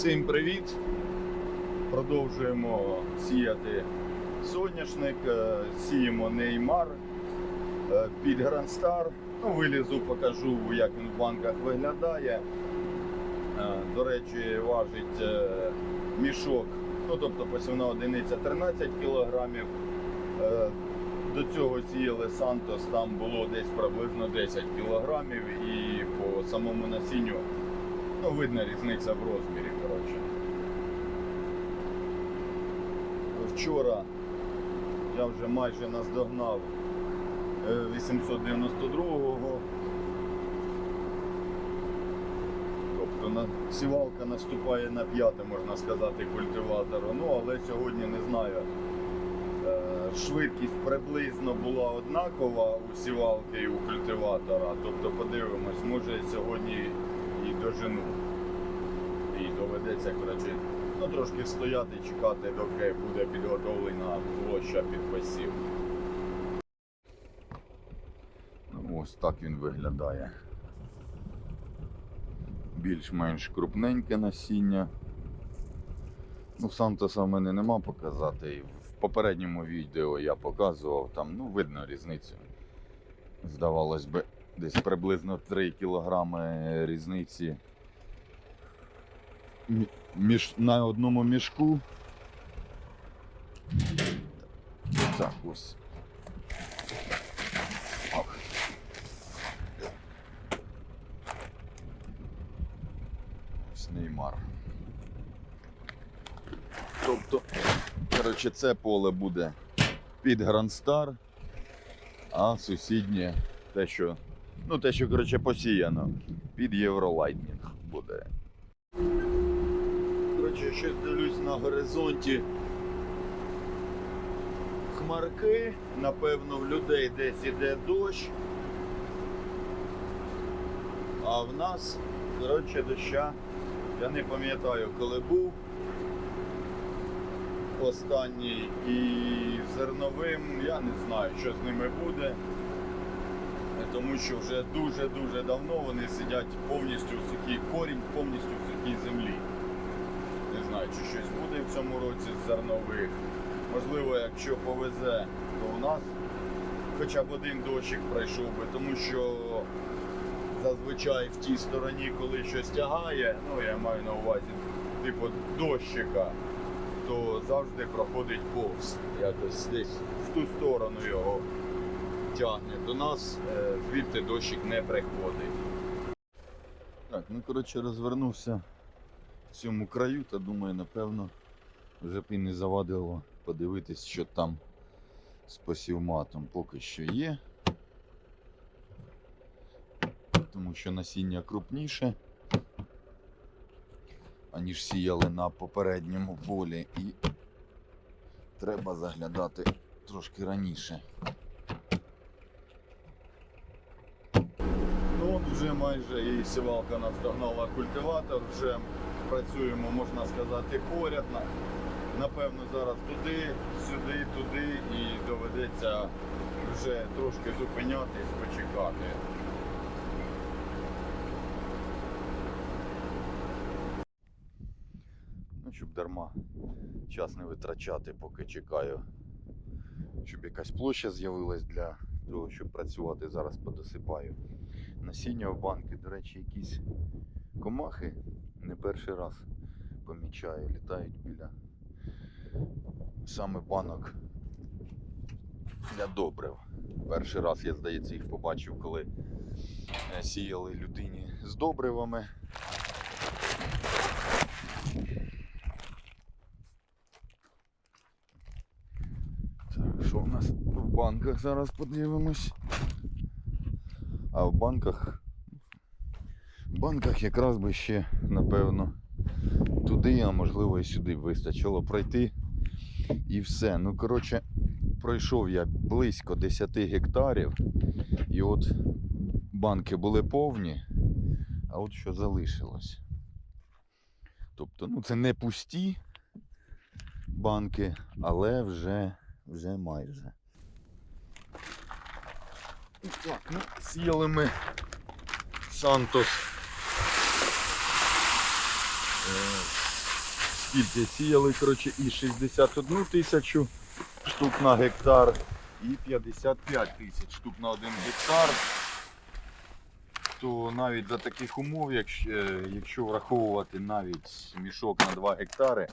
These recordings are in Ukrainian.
Всім привіт! Продовжуємо сіяти соняшник, е, сіємо неймар е, під Грандстар. Ну, вилізу, покажу, як він в банках виглядає. Е, До речі, важить мішок, ну тобто посівна одиниця 13 кілограмів. Е, До цього сіяли Сантос, там було десь приблизно 10 кілограмів і по самому насінню Ну, видно різниця в розмірі, коротше. Вчора я вже майже наздогнав е, 892-го. Тобто на, сівалка наступає на п'яте, можна сказати, культиватора. Ну, але сьогодні не знаю. е, Швидкість приблизно була однакова у сівалки і у культиватора. Тобто подивимось, може сьогодні і дожену. І доведеться коротше, ну, трошки стояти, чекати, доки буде підготовлена площа під посів. Ну, ось так він виглядає. Більш-менш крупненьке насіння. Ну, Сантоса в мене нема показати. І в попередньому відео я показував, там ну, видно різницю. Здавалось би, десь приблизно 3 кілограми різниці між, на одному мішку. Так, ось. Неймар. Тобто, коротше, це поле буде під Грандстар, а сусіднє те, що. Ну, те, що, коротше, посіяно, під Євролайтнінг буде. Коротше, щось дивлюсь на горизонті. Хмарки, напевно, в людей десь іде дощ. А в нас, коротше, доща. Я не пам'ятаю, коли був останній і зерновим, я не знаю, що з ними буде. Тому що вже дуже-дуже давно вони сидять повністю в сухій корінь, повністю в сухій землі. Не знаю, чи щось буде в цьому році з зернових. Можливо, якщо повезе, то у нас хоча б один дощик пройшов би, тому що зазвичай в тій стороні, коли щось тягає, ну я маю на увазі, типу дощика, то завжди проходить повз. Якось десь в ту сторону його тягне. До нас е, звідти дощик не приходить. Так, ну коротше розвернувся в цьому краю, та думаю, напевно, вже б і не завадило подивитись, що там з посівматом поки що є. Тому що насіння крупніше, аніж сіяли на попередньому полі, і треба заглядати трошки раніше. Ну, от вже майже і сівалка наздогнала культиватор, вже працюємо, можна сказати, поряд. Напевно, зараз туди, сюди, туди і доведеться вже трошки зупинятись, почекати. Ну, щоб дарма час не витрачати, поки чекаю, щоб якась площа з'явилась для того, щоб працювати. Зараз подосипаю насіння в банки. До речі, якісь комахи не перший раз помічаю, літають біля саме банок для добрив. Перший раз я, здається, їх побачив, коли е, сіяли людині з добривами. Так, що в нас в банках зараз подивимось. А в банках. В банках якраз би ще, напевно, туди, а можливо і сюди б вистачило пройти. І все. Ну, коротше, пройшов я близько 10 гектарів. І от банки були повні, а от що залишилось. Тобто, ну це не пусті банки, але вже, вже майже. Так, ну, сіяли ми Сантос. Е, скільки сіяли, коротше, і 61 тисячу штук на гектар, і 55 тисяч штук на один гектар. То навіть за таких умов, якщо, якщо враховувати навіть мішок на 2 гектари,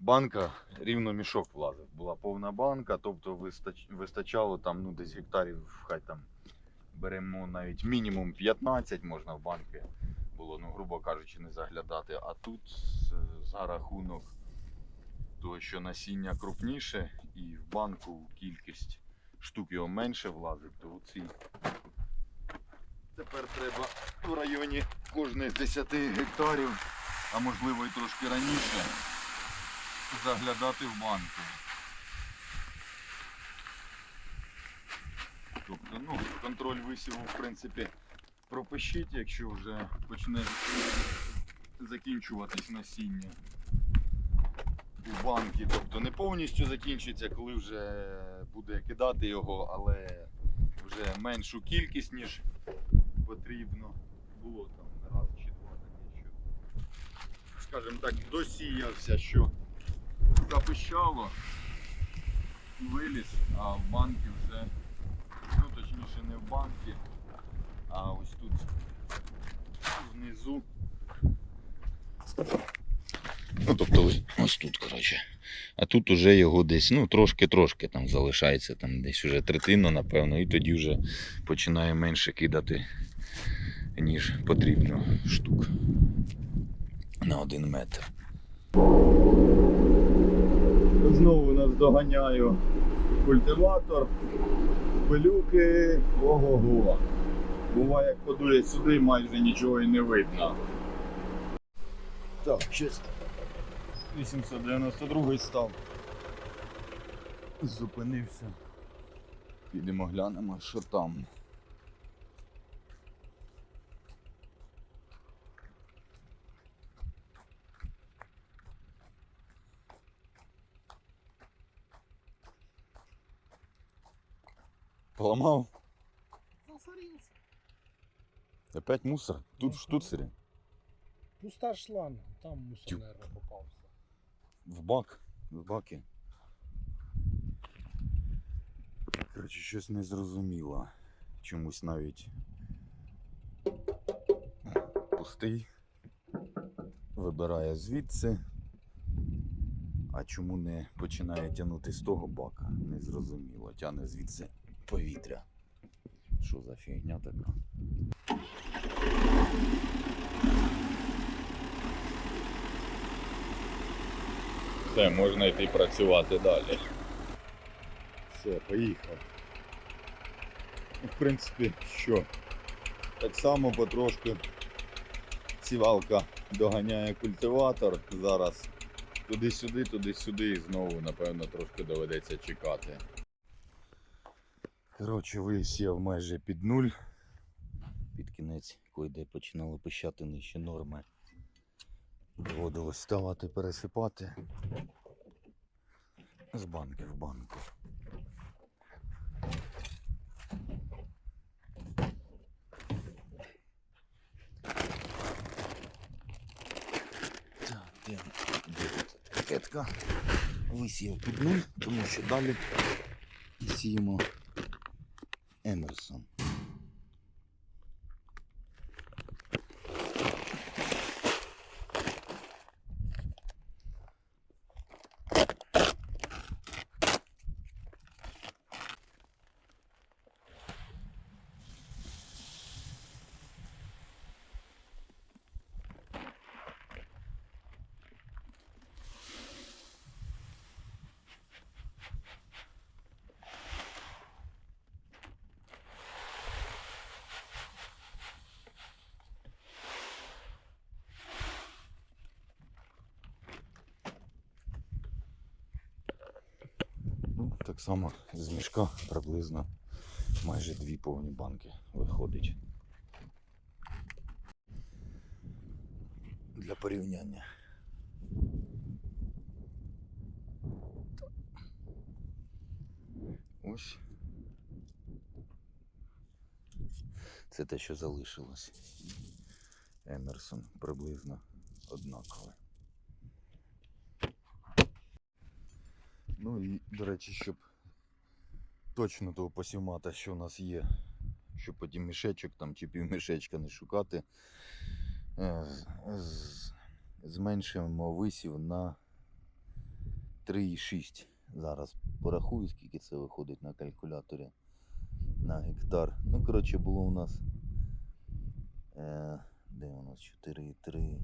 банка рівно мішок влазив. Була повна банка, тобто вистач, вистачало там ну, десь гектарів, хай там беремо навіть мінімум 15 можна в банки було, ну, грубо кажучи, не заглядати. А тут за рахунок того, що насіння крупніше і в банку кількість штук його менше влазить, то ці тепер треба в районі кожних 10 гектарів, а можливо і трошки раніше, заглядати в банку. Тобто, ну, контроль висіву, в принципі, пропишіть, якщо вже почне закінчуватись насіння у банки. Тобто не повністю закінчиться, коли вже буде кидати його, але вже меншу кількість, ніж потрібно. Було там раз чи два таке, що, скажімо так, досіявся, що запищало, виліз, а в банки вже, ну точніше не в банки, а ось тут внизу. Ну, тобто ось, тут, коротше. А тут уже його десь, ну, трошки-трошки там залишається, там десь уже третина, напевно, і тоді вже починає менше кидати, ніж потрібно штук на один метр. Знову нас доганяю культиватор, пилюки, ого-го. Буває, як подує сюди, майже нічого і не видно. Так, щось 892 став. Зупинився. Підемо глянемо, що там. Поламав? Засорился. Опять мусор? Тут в штуцері? Пуста шланг, там мусор, Тю. наверное, попался. В бак. В баки. Коротше, щось не зрозуміло. Чомусь навіть пустий. Вибирає звідси. А чому не починає тягнути з того бака? Незрозуміло. Тягне звідси повітря. Що за фігня така? Все, можна йти працювати далі. Все, поїхав. Ну, В принципі, що? Так само потрошки сівалка доганяє культиватор. Зараз туди-сюди, туди-сюди і знову, напевно, трошки доведеться чекати. Коротше, висів майже під нуль. Під кінець, де починало пищати нижче норми. Доводилось ставати пересипати з банки в банку. Тут? Висів під нуль, тому що далі сіємо Емерсон. Ну, так само з мішка приблизно майже дві повні банки виходить. Для порівняння. Ось. Це те, що залишилось. Емерсон приблизно однакове. Ну і, до речі, щоб точно того посівмата, що у нас є, щоб потім мішечок там чи півмішечка не шукати, е, зменшуємо висів на 3,6. Зараз порахую, скільки це виходить на калькуляторі на гектар. Ну, коротше, було у нас. Е, де у нас 4,3.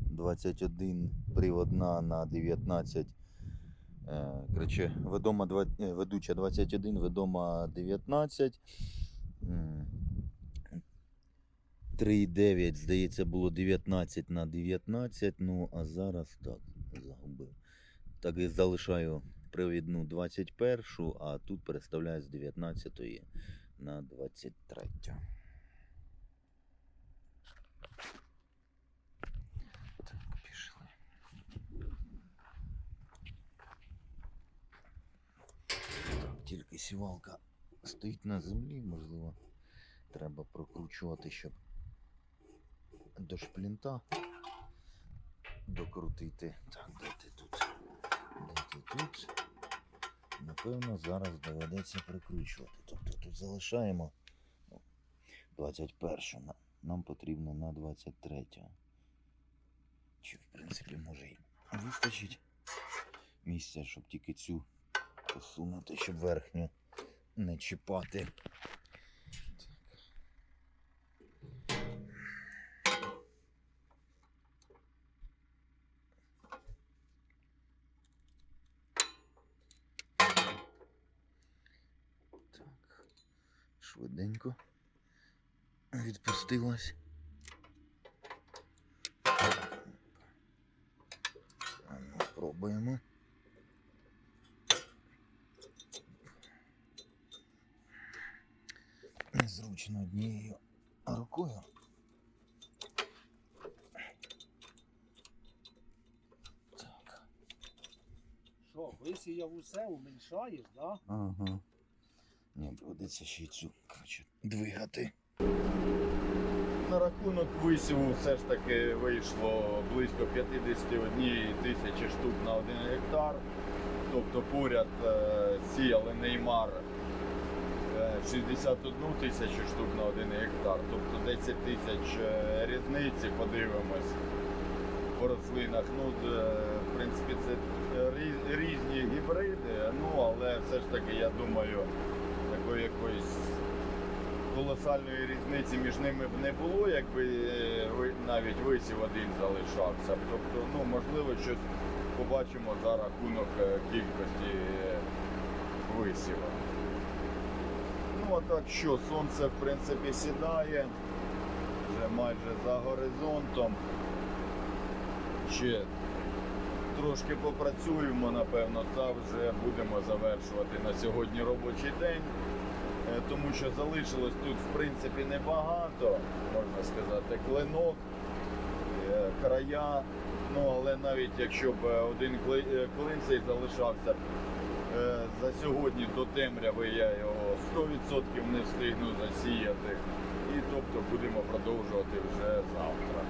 21 приводна на 19. Е, коротше, ведома, е, ведуча 21, ведома 19. 3,9, здається, було 19 на 19. Ну, а зараз так, загубив. Так і залишаю привідну 21, а тут переставляю з 19 на 23. Так, пішли. Сівалка стоїть на землі, можливо, треба прокручувати, щоб до шплінта докрутити. Так, де ти тут? Де ти тут? Напевно, зараз доведеться прикручувати. Тобто тут залишаємо ну, 21 на- нам потрібно на 23-го. Чи в принципі може й вистачить місця, щоб тільки цю посунути, щоб верхню не чіпати. Так, швиденько відпустилась. Ну, пробуємо. Незручно однією рукою. Так. Що, висіяв усе, уменьшаєш, да? Ага. Ні, доведеться ще й цю коротше, двигати. На рахунок висіву все ж таки вийшло близько 51 тисячі штук на один гектар. Тобто поряд е, сіяли неймар 61 тисячу штук на один гектар. Тобто 10 тисяч е, різниці, подивимось по рослинах. Ну, е, в принципі, це е, різні гібриди, ну але все ж таки, я думаю, такої якоїсь колосальної різниці між ними б не було, якби навіть висів один залишався. Тобто, ну, можливо, щось побачимо за рахунок кількості висіва. Ну, а так що, сонце в принципі сідає, вже майже за горизонтом. Ще трошки попрацюємо, напевно, та вже будемо завершувати на сьогодні робочий день. Е, Тому що залишилось тут в принципі небагато, можна сказати, клинок, е, края. Ну, але навіть якщо б один е, клин цей залишався за сьогодні до темряви, я його 100% не встигну засіяти. І тобто будемо продовжувати вже завтра.